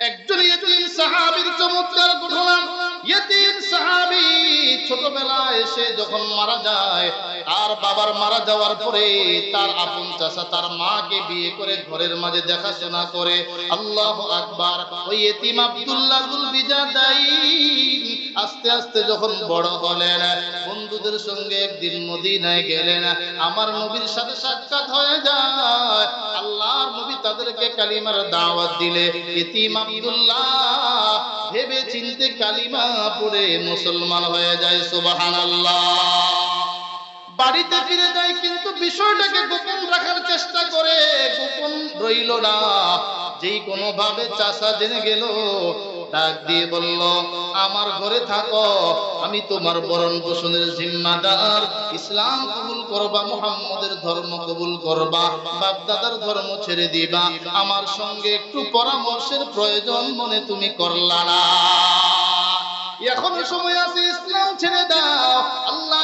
একজন ইয়েতিম সাহাবীর চমৎকার ইয়েতিম যখন মারা যায় আর বাবার মারা যাওয়ার পরে তার আপন তার মাকে বিয়ে করে ঘরের মাঝে দেখাশোনা করে। আল্লাহ আকবার, ওই ইয়েতিম আব্দুল্লাহ গুলবিজা দাইন আস্তে আস্তে যখন বড় হলেন, বন্ধুদের সঙ্গে একদিন মদিনায় গেলেন। আমার নবীর সাথে সাক্ষাৎ হয়ে যায় আল্লাহর নবী তাদেরকে কালিমার দাওয়াত দিলে। ইতিম আব্দুল্লাহ ভেবে চিনতে কালিমা পড়ে মুসলমান হয়ে যায় সুবহানাল্লাহ। বাড়িতে ফিরে যায়, কিন্তু বিষয়টাকে গোপন রাখার চেষ্টা করে, গোপন রইল না। যেই কোনো ভাবে চাষা জেনে গেল, ডাক দিয়ে বলল, আমার ঘরে থাকো, আমি তোমার বরণ পোষণের জিম্মাদার। ইসলাম কবুল করবা, মুহাম্মদের ধর্ম কবুল করবা বাপ দাদার ধর্ম ছেড়ে দিবা। আমার সঙ্গে একটু পরামর্শের প্রয়োজন মনে তুমি করলা না। এখনও সময় আছে, ইসলাম ছেড়ে দাও। মুহাম্মদুর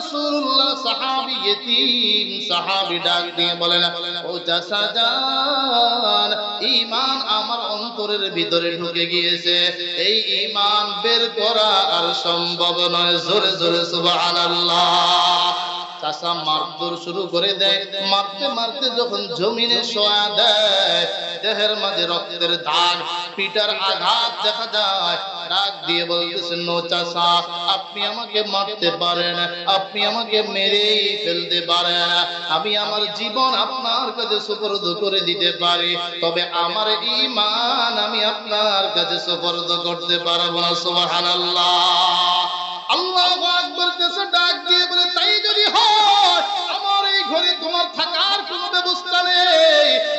রাসূলুল্লাহ, সাহাবী ইতিম সাহাবী ডাক দিয়ে বলেন, ও চাচা জান আমার অন্তরের ভিতরে ঢুকে গিয়েছে। এই ঈমান বের করা আর সম্ভব নয়। জোরে জোরে, সুবহানাল্লাহ। চাষা মারধর শুরু করে দেয়। মারতে মারতে যখন জমিনে শোয়া দেয়, দেহের মাঝে রক্তের দাগ পিটার আঘাত দেখা যায়। ডাক দিয়ে বলতেছেন নো চাষা, আপনি আমাকে মারতে পারেন, আপনি আমাকে মেরেই ফেলতে পারেন। আমি আমার জীবন আপনার কাছে সুপর্দ করে দিতে পারি, তবে আমার ঈমান আমি আপনার কাছে সুপর্দ করতে পারব না, সুবহানাল্লাহ। আল্লাহু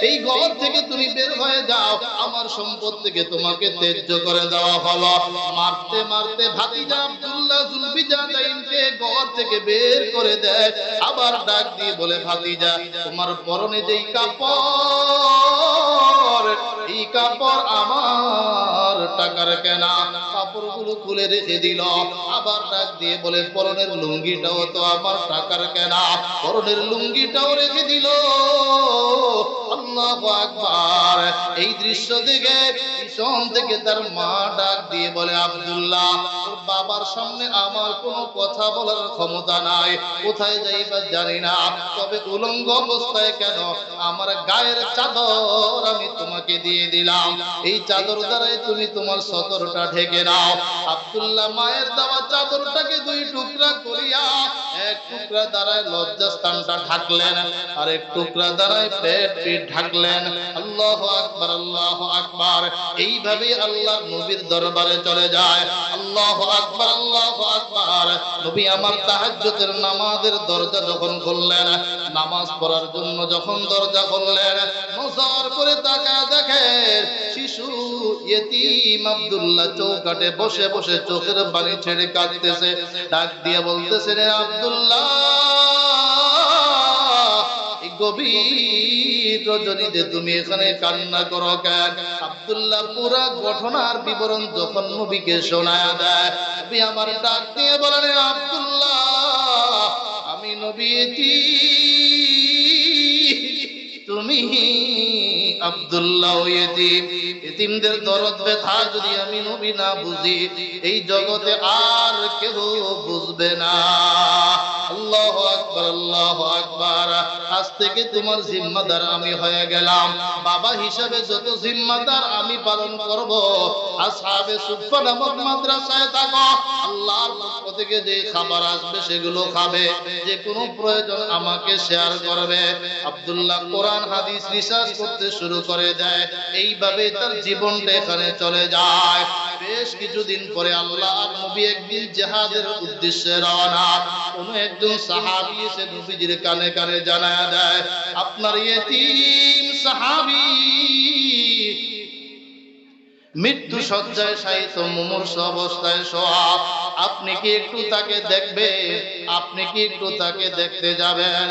এই ঘর থেকে তুমি বের হয়ে যাও। আমার সম্পদ থেকে তোমাকে ত্যায্য করে দেওয়া হলো। মারতে মারতে ভাতিজা আব্দুল্লাহ জুলফিজা দাইনকে ঘর থেকে বের করে দেয়। আবার ডাক দিয়ে বলে, ভাতিজা, তোমার পরনে যেই কাপড়, এই কাপড় আমার টাকার কেনা? কাপড়গুলো খুলে রেখে দিল। আবার ডাক দিয়ে বলে, পরনের লুঙ্গিটাও তো আমার টাকার কেনা। পরনের লুঙ্গিটাও রেখে দিল। এই দৃশ্য দেখে থেকে তার মা ডাক দিয়ে বলে, আব্দুল্লাহ বাবার সামনে আমার কোনো কথা বলার ক্ষমতা নাই। কোথায় যাইবা জানি না। তবে উলঙ্গ অবস্থায় কেন? আমার গায়ের চাদর আমি তোমাকে দিয়ে দিলাম। এই চাদর দ্বারাই তুমি তোমার সতরটা ঢেকে নাও। আব্দুল্লাহ মায়ের দেওয়া চাদরটাকে দুই টুকরা করিয়া এক টুকরা দ্বারায় লজ্জাস্থানটা ঢাকলেন আর এক টুকরা দ্বারায় পেট পিঠ ঢাকলেন। আল্লাহ আকবার আল্লাহ আকবার। এইভাবে আল্লাহ নবীর দরবারে চলে যায়। আল্লাহ আকবার আল্লাহ আকবার। নবী আমার তাহাজ্জুদের নামাজের দরজা যখন খুললেন, নামাজ পড়ার জন্য যখন দরজা খুললেন, নজর করে তাকায় দেখেন শিশু, ইয়েতিম আব্দুল্লাহ চৌকাটে বসে বসে চোখের ছেড়ে কাঁদতেছে। ডাক দিয়ে বলতেছে, রে তুমি এখানে কান্না করো কেন? আব্দুল্লাহ পুরা ঘটনার বিবরণ যখন নবীকে শোনায় দেয়, নবী আমার ডাক দিয়ে বলেন "রে আব্দুল্লাহ, আমি নবী তুমি আব্দুল্লাহ যদি আমি নবী না বুঝি, এই জগতে আর কেউ বুঝবে না। আল্লাহ আকবার আল্লাহ আকবার। আজ থেকে তোমার জিম্মাদার আমি হয়ে গেলাম। বাবা হিসাবে যত জিম্মাদার আমি পালন করব শুরু করে দেয়। এইভাবে তার জীবনটা এখানে চলে যায়। বেশ কিছুদিন পরে আল্লাহ একদিন জেহাদের উদ্দেশ্যে রওনা। কোন একজন সাহাবী এসে নবীজির কানে কানে জানায় দেয় আপনার ইয়েতিম সাহাবি মৃত্যু সজ্জায় সাহিত্য মুমূর্ষ অবস্থায় শোয়া। আপনি কি একটু তাকে দেখবে? আপনি কি একটু তাকে দেখতে যাবেন?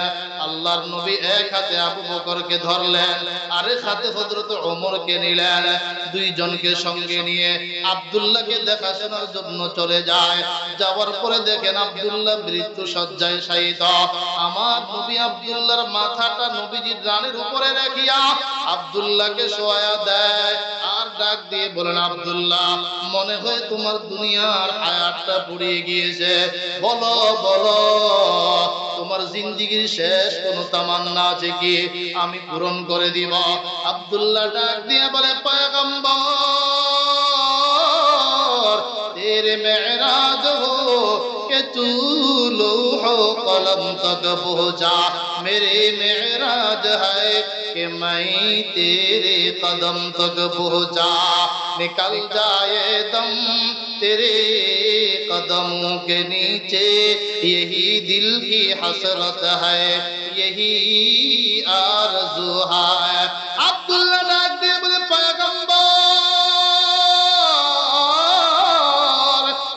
আল্লাহর নবী এক হাতে আবু বকরকে ধরলেন, আরেক হাতে হযরত ওমরকে নিলেন। দুইজনকে সঙ্গে নিয়ে আব্দুল্লাহকে দেখাশোনার জন্য চলে যায়। যাওয়ার পরে দেখেন আব্দুল্লাহ মৃত্যু সজ্জায় শায়িত। আমার নবী আব্দুল্লাহর মাথাটা নবীজির রানের উপরে রাখিয়া আব্দুল্লাহকে শোয়া দেয়। আর ডাক দিয়ে বলেন, আব্দুল্লাহ, মনে হয় তোমার দুনিয়ার হায়াতটা পুড়িয়ে গিয়েছে। বলো বলো। তোমার জিন্দিগির শেষ কোন তামান্না আছে কি? আমি পূরণ করে দিব। আব্দুল্লাহ ডাক দিয়ে বলে, পয়গম্বর তেরে কলম তক পৌঁছা নিকল যায় হয় তে कदमों के नीचे यही दिल की हसरत है यही आरज़ू है अब्दुल्ला डाक दे बोले पैगंबर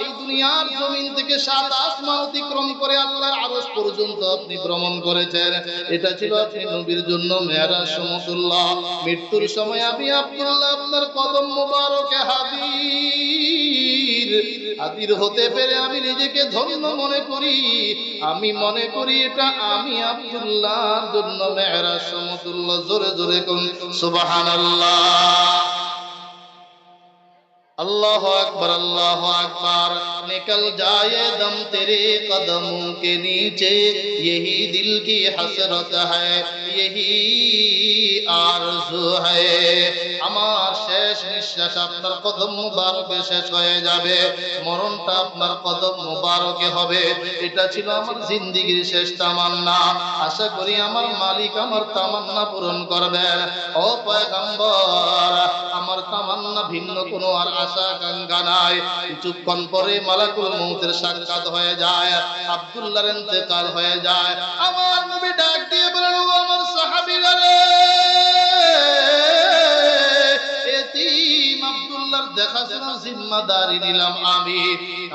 এই দুনিয়ার জমিন থেকে সাত আসমান অতিক্রম করে আল্লাহর আরশ পর্যন্ত আপনি ভ্রমণ করেছেন এটা ছিল আপনি নবীর জন্য মেয়ারাজ সমতুল্য মৃত্যুর সময় আমি আব্দুল্লাহ আপনার কদম মোবারকে হাজির হাজির হতে পেরে আমি নিজেকে ধন্য মনে করি আমি মনে করি এটা আমি আব্দুল্লাহর জন্য মেয়ারাজ সমতুল্য জোরে জোরে কোন সুবহানাল্লাহ अल्लाह अकबर अल्लाह अकबर निकल जाए दम तेरे कदमों के नीचे यही दिल की हसरत है यही आरज़ू है আমার শেষ নিঃশ্বাস আপনার কদম মুবারকে শেষ হয়ে যাবে। মরণটা আপনার কদম মুবারকে হবে। এটা ছিল আমার জিন্দিগির শেষ তামান্না। আশা করি আমার মালিক আমার তামান্না পূরণ করবেন। ও পয়গম্বর, আমার তামান্না ভিন্ন কোনো আর আশা আকাঙ্ক্ষা নাই। কিছুক্ষণ পরে মালাকুল মৌতের সাক্ষাৎ হয়ে যায়। আব্দুল্লাহর ইন্তেকাল হয়ে যায়। আমার নবী ডাক দিয়ে জিম্মাদারি নিলাম আমি।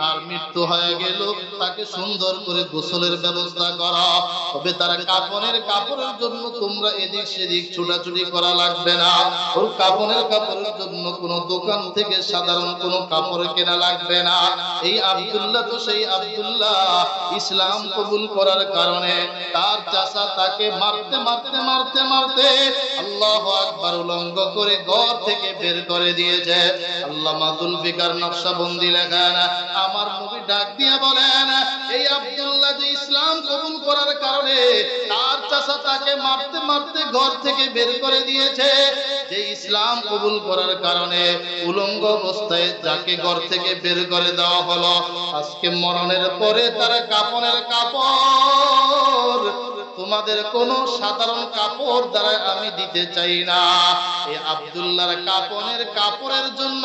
আর মৃত্যু হয়ে গেল, তাকে সুন্দর করে গোসলের ব্যবস্থা করা। তবে তার কাপড়ের কাপড়ের জন্য তোমরা এদিক সেদিক ছোটাছুটি করা লাগবে না। ওর কাপড়ের কাপড়ের জন্য কোন দোকান থেকে সাধারণ কোন কাপড় কেনা লাগবে না। এই আব্দুল্লাহ তো সেই আব্দুল্লাহ। ইসলাম কবুল করার কারণে তার চাষা তাকে মারতে মারতে মারতে মারতে আল্লাহ আকবার উলঙ্গ করে ঘর থেকে বের করে দিয়েছে। আল্লাহ মাতুল ফিকার নকশাবন্দি লেখেন আমার নবী ডাক দিয়ে বলেন, এই আব্দুল্লাহ যে ইসলাম কবুল করার কারণে তার চাষা তাকে মারতে মারতে ঘর থেকে বের করে দিয়েছে, যে ইসলাম কবুল করার কারণে উলঙ্গ অবস্থায় যাকে ঘর থেকে বের করে দেওয়া হলো, আজকে মরণের পরে তারা কাপড়ের কাপড় তোমাদের কোন সাধারণ কাপড় দ্বারা আমি দিতে চাই না। এই আব্দুল্লাহর কাপড়ের কাপড়ের জন্য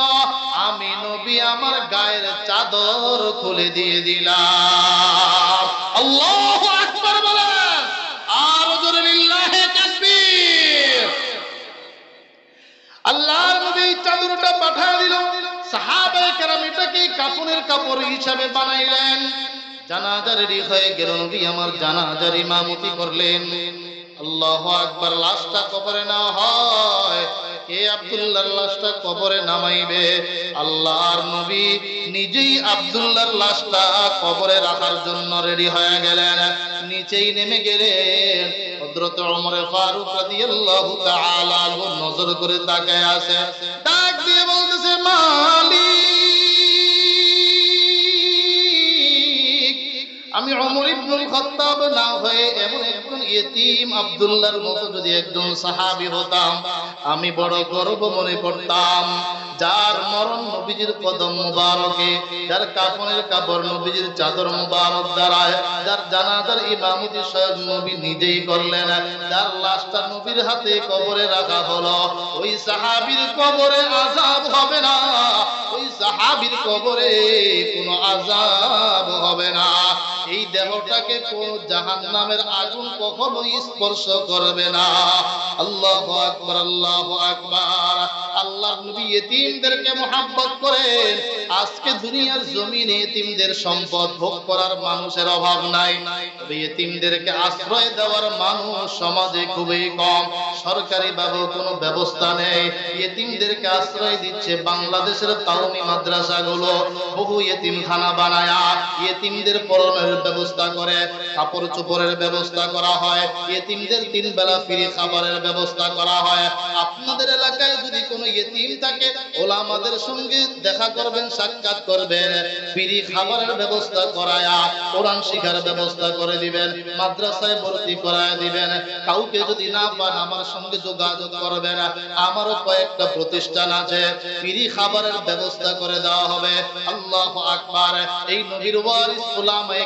আমি নবী আমার গায়ের চাদর খুলে দিয়ে দিলাম। আল্লাহু চাদরটা পাঠিয়ে দিল। সাহাবায়ে কেরাম এটাকে কাপড়ের কাপড় হিসাবে বানাইলেন। জানাজা রেডি হয়ে গেল নবী আমার জানাজার ইমামতি করলেন। আল্লাহু আকবার লাশটা কবরে নেওয়া হয়। কে আব্দুল্লাহর লাশটা কবরে নামাইবে? আল্লাহর নবী নিজেই আব্দুল্লাহর লাশটা কবরে রাখার জন্য রেডি হয়ে গেলেন। নিচেই নেমে গেলেন। হযরত ওমর ফারুক রাদিয়াল্লাহু তাআলা নজর করে তাকায় আছে। ডাক বলতেছে মালিক আমি অমর ইবনুল খাত্তাব না হয়ে এমন একজন ইয়েতিম আব্দুল্লাহর মতো যদি একজন সাহাবী হতাম, আমি বড় গর্ব মনে করতাম। যার মরণ নবীজির কদম মুবারকে, যার কাফনের কাপড় নবীজির চাদর মুবারক দ্বারায়, যার জানাজার ইমামতি স্বয়ং নবী নিজেই করলেন, যার লাশটা নবীর হাতে কবরে রাখা হলো। ওই সাহাবীর কবরে আযাব হবে না, ওই সাহাবীর কবরে কোনো আযাব হবে না। এই দেহটাকে কোন জাহান্নামের আগুন কখনো স্পর্শ করবে না। আল্লাহু আকবার আল্লাহু আকবার। আল্লাহর নবী এতিমদেরকে মোহাব্বত করেন। আজকে দুনিয়ার জমিনে এতিমদের সম্পদ ভোগ করার মানুষের অভাব নাই। তবে এতিমদেরকে আশ্রয় দেওয়ার মানুষ সমাজে খুবই কম। সরকারি ভাবে কোনো ব্যবস্থা নেই। এতিমদেরকে আশ্রয় দিচ্ছে বাংলাদেশের তাওমি মাদ্রাসাগুলো। বহু এতিমখানা বানায়া এতিমদের পরনের ব্যবস্থা করে, কাপড় চোপড়ের ব্যবস্থা করা হয়, এতিমদের তিন বেলা ফ্রি খাবারের ব্যবস্থা করা হয়। আপনাদের এলাকায় যদি কোনো এতিম থাকে ওলামাদের সঙ্গে দেখা করবেন, সাক্ষাৎ করবেন। ফ্রি খাবারের ব্যবস্থা করায়া, কোরআন শিখার ব্যবস্থা করে দিবেন, মাদ্রাসায় ভর্তি করায় দিবেন। কাউকে যদি না পান, আমার সঙ্গে যোগাযোগ করবেন। আমারও কয়েকটা প্রতিষ্ঠান আছে, ফ্রি খাবারের ব্যবস্থা করে দেওয়া হবে। আল্লাহ আকবার। এই নবীর ওয়ারিস উলামায়ে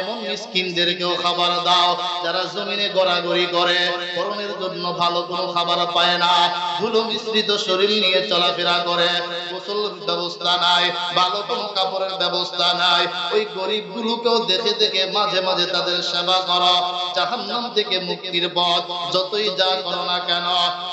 এমন মিসকিনদেরকেও খাবার দাও যারা জমিনে গড়াগড়ি করে। করণের জন্য ভালো কোনো খাবার পায় না। ধুলো মিশ্রিত শরীর নিয়ে চলাফেরা করে। গোসল ব্যবস্থা নাই, ভালো কোনো কাপড়ের ব্যবস্থা নাই। ওই গরিব গুলোকেও দেখে দেখে মাঝে মাঝে তাদের সেবা করো। জাহান্নাম থেকে মুক্তির পথ যতই যা করো না কেন,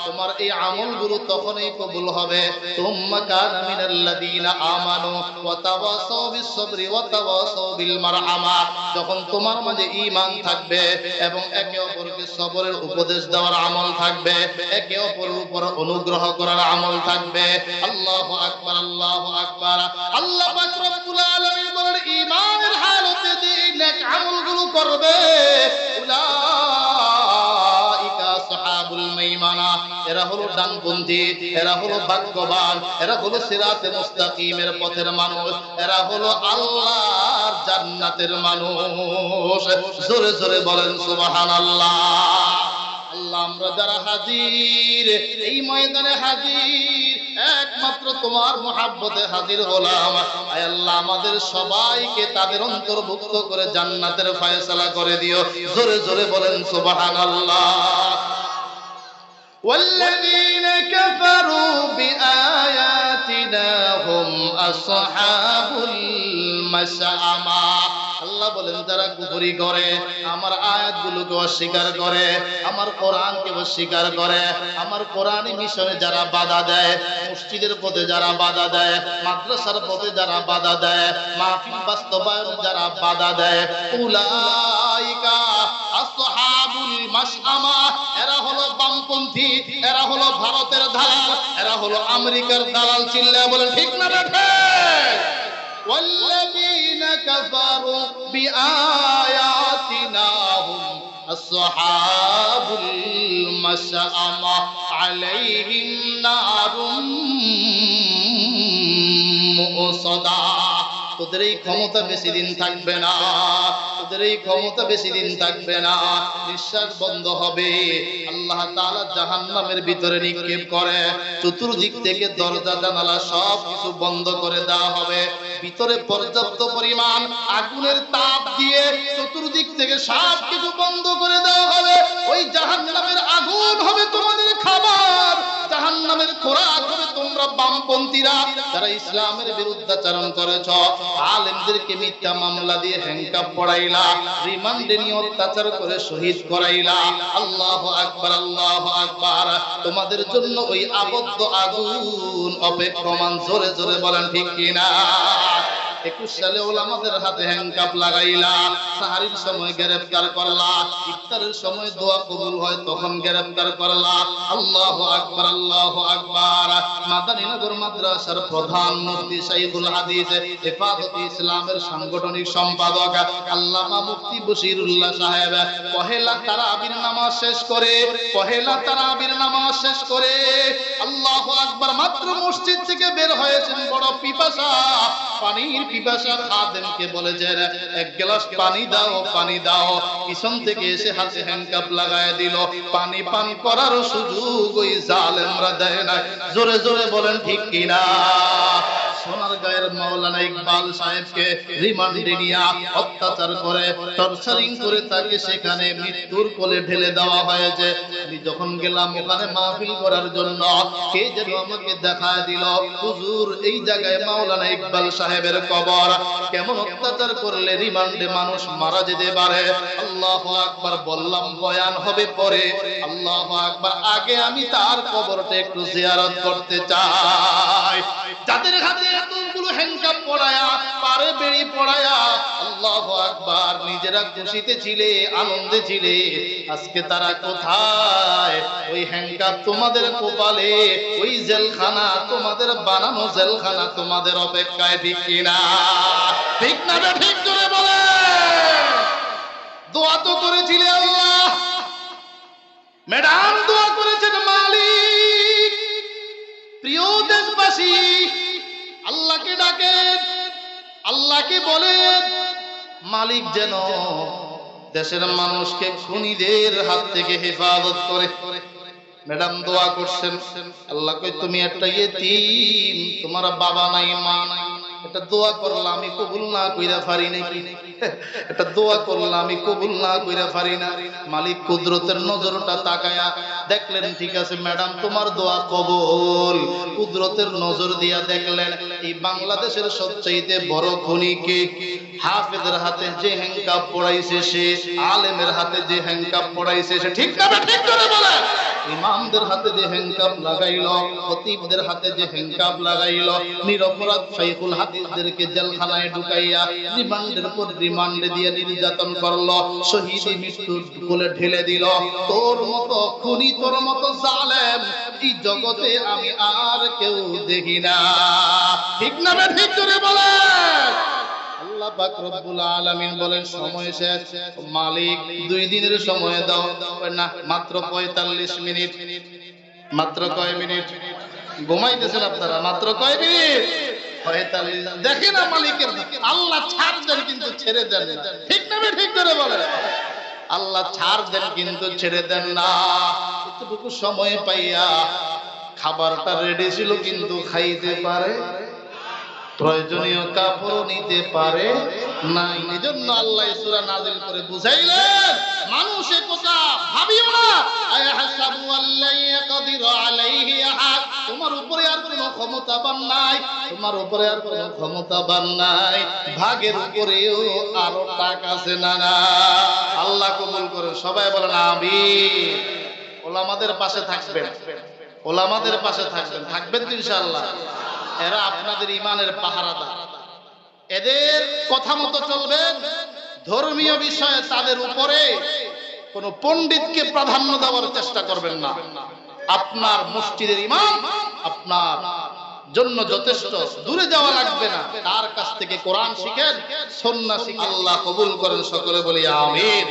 তোমার এই আমলগুলো তখনই কবুল হবে। তুম্মা কানা আমানু ওয়া তাওয়াসাউ বিস-সাবরি ওয়া তাওয়াসাউ বিল মারহামা যখন তোমার মাঝে ইমান থাকবে এবং একে অপরকে সবরের উপদেশ দেওয়ার আমল থাকবে, একে অপরের উপর অনুগ্রহ করার আমল থাকবে। আল্লাহ আকবার আল্লাহ আকবার। আল্লাহ পাক রব্বুল আলামিন বলেন, ঈমানের হালতে দিন নেক আমলগুলো করবে, উলাইকা এরা হলো ডানপন্থী, এরা হলো ভাগ্যবান, এরা হলো সিরাতে মুস্তাকিমের পথের মানুষ, এরা হলো আল্লাহর জান্নাতের মানুষ। জোরে জোরে বলেন, সুবহানাল্লাহ। আল্লাহ, আমরা যারা হাজির, এই ময়দানে হাজির, একমাত্র তোমার মহাব্বতে হাজির হলাম। আয় আল্লাহ, আমাদের সবাইকে তাদের অন্তর্ভুক্ত করে জান্নাতের ফয়সালা করে দিও। জোরে জোরে বলেন, সুবহানাল্লাহ। والذين كفروا بآياتنا هم أصحاب المشأمة আল্লাহ বলেন যারা কুফরি করে আমার আয়াতগুলোকে অস্বীকার করে আমার কোরআনকে অস্বীকার করে আমার কোরআনী মিশনে যারা বাধা দেয় মসজিদের পথে যারা বাধা দেয় মাদ্রাসার পথে যারা বাধা দেয় মাহফিল বাস্তবায়ন যারা বাধা দেয় উলাইকা আসহাবুল মাশআমা এরা হলো বামপন্থী এরা হলো ভারতের দালাল এরা হলো আমেরিকার দালাল চিল্লা বলেন ঠিক না বেঠে والذين كفروا بآياتنا هم أصحاب المشأمة عليهم نار তোদের এই ক্ষমতা বেশি দিন থাকবে না। তোদের এই ক্ষমতা বেশি দিন থাকবে না। নিঃশ্বাস বন্ধ হবে। আল্লাহ তাআলা জাহান্নামের ভিতরে নিক্ষেপ করে। চতুর্দিক থেকে দরজা, জানালা সব কিছু বন্ধ করে দেওয়া হবে। ভিতরে পর্যাপ্ত পরিমাণ আগুনের তাপ দিয়ে চতুর্দিক থেকে সব কিছু বন্ধ করে দেওয়া হবে। ওই জাহান্নামের আগুন হবে তোমাদের খাবার। জাহান্নামের খোরাক তোমরা বামপন্থীরা যারা ইসলামের বিরুদ্ধাচরণ করেছ, আলেমদেরকে মিথ্যা মামলা দিয়ে হ্যাংকাপ পড়াইলা রিমান্ডে নিয়ে অত্যাচার করে শহীদ করাইলা। আল্লাহ আকবার আল্লাহ আকবার। তোমাদের জন্য ওই আবদ্ধ আগুন অপেক্ষমান জোরে জোরে বলেন ঠিক কিনা? একুশ সালে ওলামাদের হাতে হ্যাংকাপ লাগাইলা, সাহারির সময় গ্রেফতার করলা, ইফতারের সময় দোয়া কবুল হয় তখন গ্রেফতার করলা। আল্লাহ আকবার আল্লাহ আকবার। মাদানীনগর মাদ্রাসার প্রধান মুফতি সাইদুল হাদিস হেফাজত ইসলামের সাংগঠনিক সম্পাদক আল্লামা মুফতি বশিরুল্লাহ সাহেব, পহেলা তারাবির নামাজ শেষ করে, পহেলা তারাবির নামাজ শেষ করে, আল্লাহ আকবার মাত্র মসজিদ থেকে বের হয়েছেন বড় পিপাসা। পানির পিপাসা খাদেমকে বলেছেন এক গ্লাস পানি দাও পানি দাও। পিছন থেকে এসে হাতে হ্যান্ডকাপ লাগায় দিল। পানি পান করার সুযোগ ওই জালেমরা দেয় না জোরে জোরে বলেন, ঠিক কিনা? মাওলানা ইকবাল সাহেবকে রিমান্ডে নিয়ে অত্যাচার করে, টর্চারিং করে তাকে সেখানে মৃত্যুর কোলে ঢেলে দেওয়া হয়েছে। আমি যখন গেলাম ওখানে মাহফিল করার জন্য, কে যেন আমাকে দেখায় দিল, হুজুর, এই জায়গায় মাওলানা ইকবাল সাহেবের কবর। কেমন অত্যাচার করলে রিমান্ডে মানুষ মারা যেতে পারে? আল্লাহ আকবার বললাম, বয়ান হবে পরে। আল্লাহ আকবার, আগে আমি তার কবরটা একটু জিয়ারত করতে চাই। যাদের হাতে নিজেরা খুশিতে ছিলে, আনন্দে ছিলে। আজকে তারা কোথায়? ওই হ্যাংকাপ তোমাদের কপালে, ওই জেলখানা তোমাদের বানানো জেলখানা তোমাদের অপেক্ষায় ঠিক না ঠিক করে বলে। দোয়া তো করেছিলে আল্লাহ। ম্যাডাম, দোয়া করেছেন মালিক। প্রিয় দেশবাসী আল্লাহকে ডাকেন আল্লাহকে বলেন মালিক যেন দেশের মানুষকে খুনিদের হাত থেকে হেফাজত করে। ম্যাডাম দোয়া করছেন, আল্লাহ কই তুমি একটা ইয়েতিম, তোমার বাবা নাই, মা নাই। এটা দোয়া করলাম, আমি কবুল না কইরা পারি নাকি এটা দোয়া করলাম, আমি কবুল না কইরা পারি না। মালিক কুদরতের নজরটা তাকায়া দেখলেন, ঠিক আছে, ম্যাডাম, তোমার দোয়া কবুল। কুদরতের নজর দিয়া দেখলেন, এই বাংলাদেশের সবচাইতে বড় খনিকে হাফেজের হাতে যে হ্যাংকাপ পড়াইছে সে, আলেমের হাতে যে হ্যাংকাপ পড়াইছে সে, ঠিক না ঠিক করে বলে ইমামদের হাতে যে হ্যাংকাপ লাগাইল, খতিবদের হাতে যে হ্যাংকাপ লাগাইল, নিরপরাধ শাইখুল হাদিসদেরকে জেলখানায় ঢুকাইয়া রিমান্ডের পর রিমান্ডে দিয়ে নির্যাতন করল, শহীদ মৃত্যু কোলে ঢেলে দিল। তোর মতো খুনি, তোর মতো জালেম, এই জগতে আমি আর কেউ দেখি না। ঠিক না ঠিক করে বলে পাক রব্বুল আলামিন বলেন, সময় শেষ। মালিক, দুই দিনের সময় দাও। না, মাত্র 45 মিনিট। মাত্র কয় মিনিট? ঘুমাইতেছেন আপনারা, মাত্র কয় মিনিট? 45 না মালিকের আল্লাহ ছাড় দেন কিন্তু ছেড়ে দেন। ঠিক না করে আল্লাহ ছাড় দেন কিন্তু ছেড়ে দেন না। সময় পাইয়া খাবারটা রেডি ছিল কিন্তু খাইতে পারে। প্রয়োজনীয় কাপড় নিতে পারে নাই। এজন্য আল্লাহ সূরা নাযিল করে বুঝাইলেন, মানুষ এ কথা ভাবিও না। ইয়াকদিরু আলাইহি আহাদ। তোমার উপরে আর কোনো নাই, তোমার উপরে আর কোনো নাই। ভাগের উপরেও আরও টাকা আছে না না। আল্লাহ কবুল করে সবাই বলেন আমিন। ওলামাদের পাশে থাকবেন, ওলামাদের পাশে থাকবেন থাকবেন তো ইনশাআল্লাহ। এরা আপনাদের ইমানের পাহারাদার। এদের কথা মতো চলবেন, ধর্মীয় বিষয়ে তাদের উপরে কোন পণ্ডিতকে প্রাধান্য দেওয়ার চেষ্টা করবেন না। আপনার মসজিদের ইমাম আপনার জন্য যথেষ্ট। দূরে যাওয়া লাগবে না। তার কাছ থেকে কোরআন শিখেন সন্না শিখেন। আল্লাহ কবুল করেন সকলে বলি, আমিন।